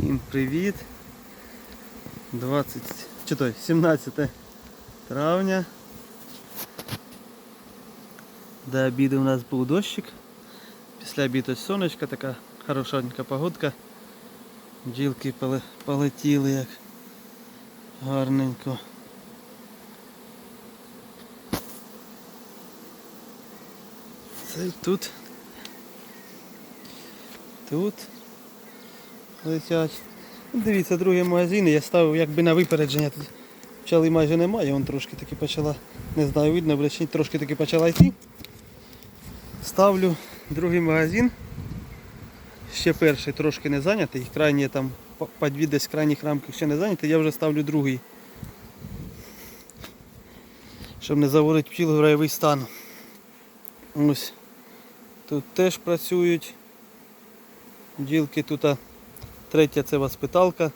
Всім привіт! 20, чи той, 17 травня. До обіду у нас був дощик. Після обіду сонечка, така хорошенька погодка. Бджілки полетіли як гарненько. Це тут. Тут летять. Дивіться, другий магазин я ставив якби на випередження. Тут пчели майже немає, вон трошки таки почала, не знаю, видно, чи трошки таки почала йти. Ставлю другий магазин. Ще перший трошки не зайнятий, крайні там по- дві десь крайніх рамки ще не зайняті, я вже ставлю другий. Щоб не заводити пчіл в райовий стан. Ось. Тут теж працюють. Ділки тут третя це воспиталка.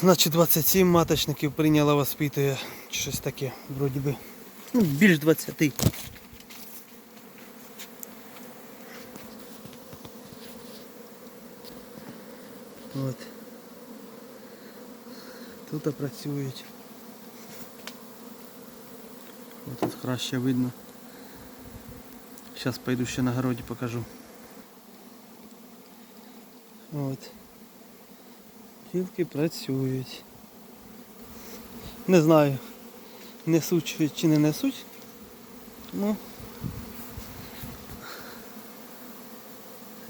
Значить 27 маточників прийняла воспитує. Щось таке, вроді би. Ну, більш 20. От. Тут працюють. Ось тут краще видно. Зараз пойду ще на городі покажу. От. Бджілки працюють. Не знаю, несуть чи не несуть. Ну.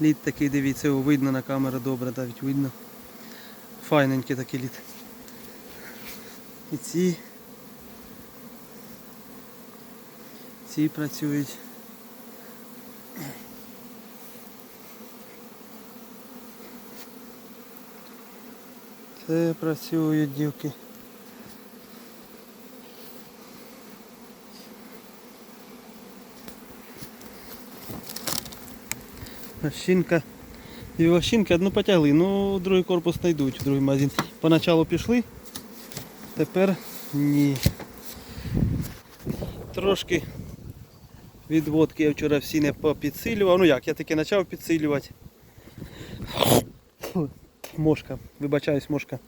Лід такий, дивіться, його видно на камеру добре, навіть видно. Файненький такий лід. І ці. Ці працюють. Це працюють дівки. Вощинка. І вощинки одну потягли, ну другий корпус не йдуть, в другий магазин. Поначалу пішли, тепер ні. Трошки відводки я вчора всі не попідсилював. Ну як, я таки почав підсилювати. Мошка, вибачаюсь, мошка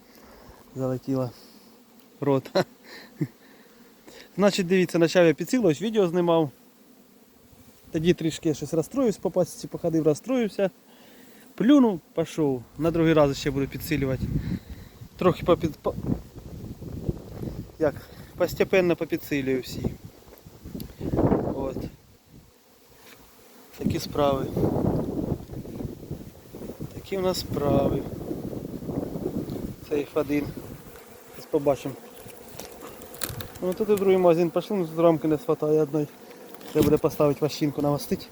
залетіла в рот. Значить, дивіться, почав я підсилювати, відео знімав. Тоді трішки я щось розстроївся, по пасіці походив, розстроївся. Плюнув, пішов. На другий раз ще буду підсилювати. Трохи попід... по... Як? Постепенно попідсилюю всі. От. Такі справи. Такі у нас справи. Це F1. Зараз побачимо. Ну тут і в другий магазин пішли, ну тут рамки не вистачає одної. Треба буде поставити ващинку навостить.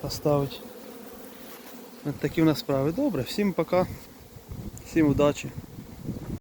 Поставити. От такі у нас справи. Добре, всім пока. Всім удачі.